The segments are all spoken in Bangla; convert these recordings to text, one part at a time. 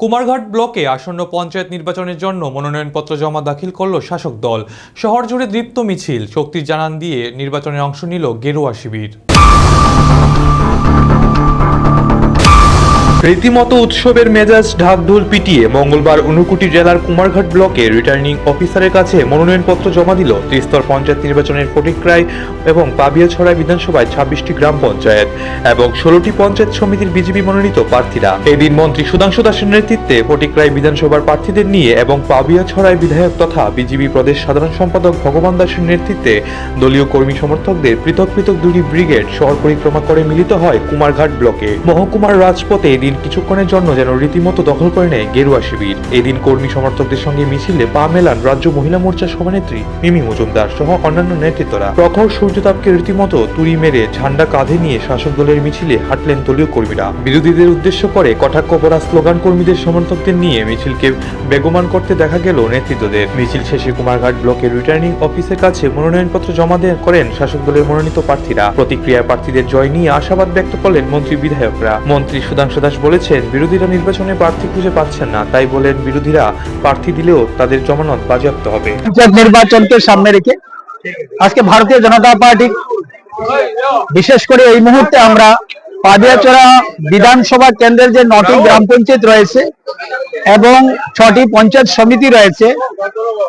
কুমারঘাট ব্লকে আসন্ন পঞ্চায়েত নির্বাচনের জন্য মনোনয়নপত্র জমা দাখিল করল শাসক দল। শহর জুড়ে দৃপ্ত মিছিল শক্তির জানান দিয়ে নির্বাচনে অংশ নিল গেরুয়া শিবির। রীতিমতো উৎসবের মেজাজ ঢাকঢোল পিটিয়ে মঙ্গলবার ঊনকোটি জেলার কুমারঘাট ব্লকে রিটার্নিং অফিসারের কাছে মনোনয়নপত্র জমা দিল ত্রিস্তর পঞ্চায়েত নির্বাচনের ফটিকরায় এবং পাবিয়াছড়া বিধানসভায় ছাব্বিশটি গ্রাম পঞ্চায়েত এবং ষোলোটি পঞ্চায়েত সমিতির বিজেপি মনোনীত প্রার্থীরা। এদিন মন্ত্রী সুধাংশু দাসের নেতৃত্বে ফটিকরায় বিধানসভার প্রার্থীদের নিয়ে এবং পাবিয়াছড়ায় বিধায়ক তথা বিজেপি প্রদেশ সাধারণ সম্পাদক ভগবান দাসের নেতৃত্বে দলীয় কর্মী সমর্থকদের পৃথক পৃথক দুটি ব্রিগেড শহর পরিক্রমা করে মিলিত হয় কুমারঘাট ব্লকে। মহকুমার রাজপথে এদিন কিছুক্ষণের জন্য যেন রীতিমতো দখল করে নেয় গেরুয়া শিবির। এদিন কর্মী সমর্থকদের সঙ্গে মিছিলে পা মেলান রাজ্য মহিলা মোর্চার সভানেত্রী মিমি মজুমদার সহ অন্যান্য নেতৃত্বরা। প্রখর সূর্যতাপকে রীতিমতো তুড়ি মেরে ঝান্ডা কাঁধে নিয়ে শাসক দলের মিছিলে হাঁটলেন দলীয় কর্মীরা। বিরোধীদের উদ্দেশ্য করে কটাক্ষ করা স্লোগান কর্মীদের সমর্থকদের নিয়ে মিছিলকে বেগমান করতে দেখা গেল নেতৃত্বদের। মিছিল শেষে কুমারঘাট ব্লকের রিটার্নিং অফিসের কাছে মনোনয়নপত্র জমা দেন করেন শাসক দলের মনোনীত প্রার্থীরা। প্রতিক্রিয়া প্রার্থীদের জয় নিয়ে আশাবাদ ব্যক্ত করলেন মন্ত্রী বিধায়করা। মন্ত্রী সুধাংশু দাস বলেছেন, বিরোধীরা নির্বাচনে প্রার্থী খুঁজে পাচ্ছেন না। তাই বলেন, বিরোধীরা প্রার্থী দিলেও তাদের জমানত বাজেয়াপ্ত হবে। নির্বাচনকে সামনে রেখে আজকে ভারতীয় জনতা পার্টি, বিশেষ করে এই মুহূর্তে আমরা পাদিয়াচড়া বিধানসভা কেন্দ্রের যে নটি গ্রাম পঞ্চায়েত রয়েছে এবং ছটি পঞ্চায়েত সমিতি রয়েছে।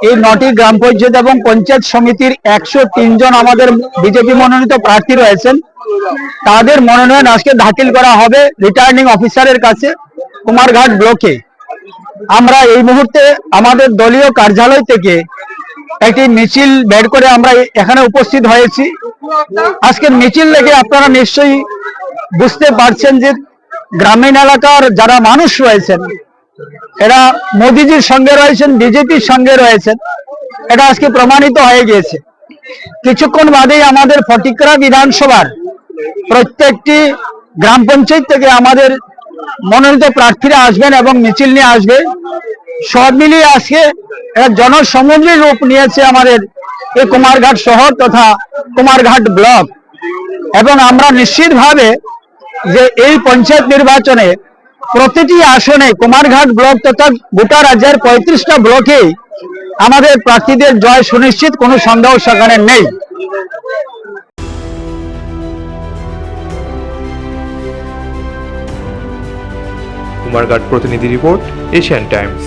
এই নটি গ্রাম পঞ্চায়েত এবং পঞ্চায়েত সমিতির একশো জন আমাদের বিজেপি মনোনীত প্রার্থী রয়েছেন। তাদের মনোনয়ন আজকে দাখিল করা হবে রিটার্নিং অফিসারের কাছে কুমারঘাট ব্লকে। আমরা এই মুহূর্তে আমাদের দলীয় কার্যালয় থেকে একটি মিছিল বের করে আমরা এখানে উপস্থিত হয়েছি। আজকের মিছিল দেখে আপনারা নিশ্চয়ই বুঝতে পারছেন যে গ্রামীণ এলাকার যারা মানুষ রয়েছেন, এরা মোদিজির সঙ্গে রয়েছেন, বিজেপির সঙ্গে রয়েছেন, এটা আজকে প্রমাণিত হয়ে গিয়েছে। কিছুক্ষণ বাদেই আমাদের ফটিকরা বিধানসভার প্রত্যেকটি গ্রাম পঞ্চায়েত থেকে আমাদের মনোনীত প্রার্থীরা আসবেন এবং মিছিল নিয়ে আসবে। সব মিলিয়ে আজকে একটা জনসমুদ্রী রূপ নিয়েছে আমাদের এই কুমারঘাট শহর তথা কুমারঘাট ব্লক। এবং আমরা নিশ্চিতভাবে যে এই পঞ্চায়েত নির্বাচনে প্রতিটি আসনে কুমারঘাট ব্লক তথা গোটা রাজ্যের পঁয়ত্রিশটা ব্লকে আমাদের প্রার্থীদের জয় সুনিশ্চিত, কোনো সন্দেহ সেখানে নেই। কুমারঘাট প্রতিনিধি রিপোর্ট, এশিয়ান টাইমস।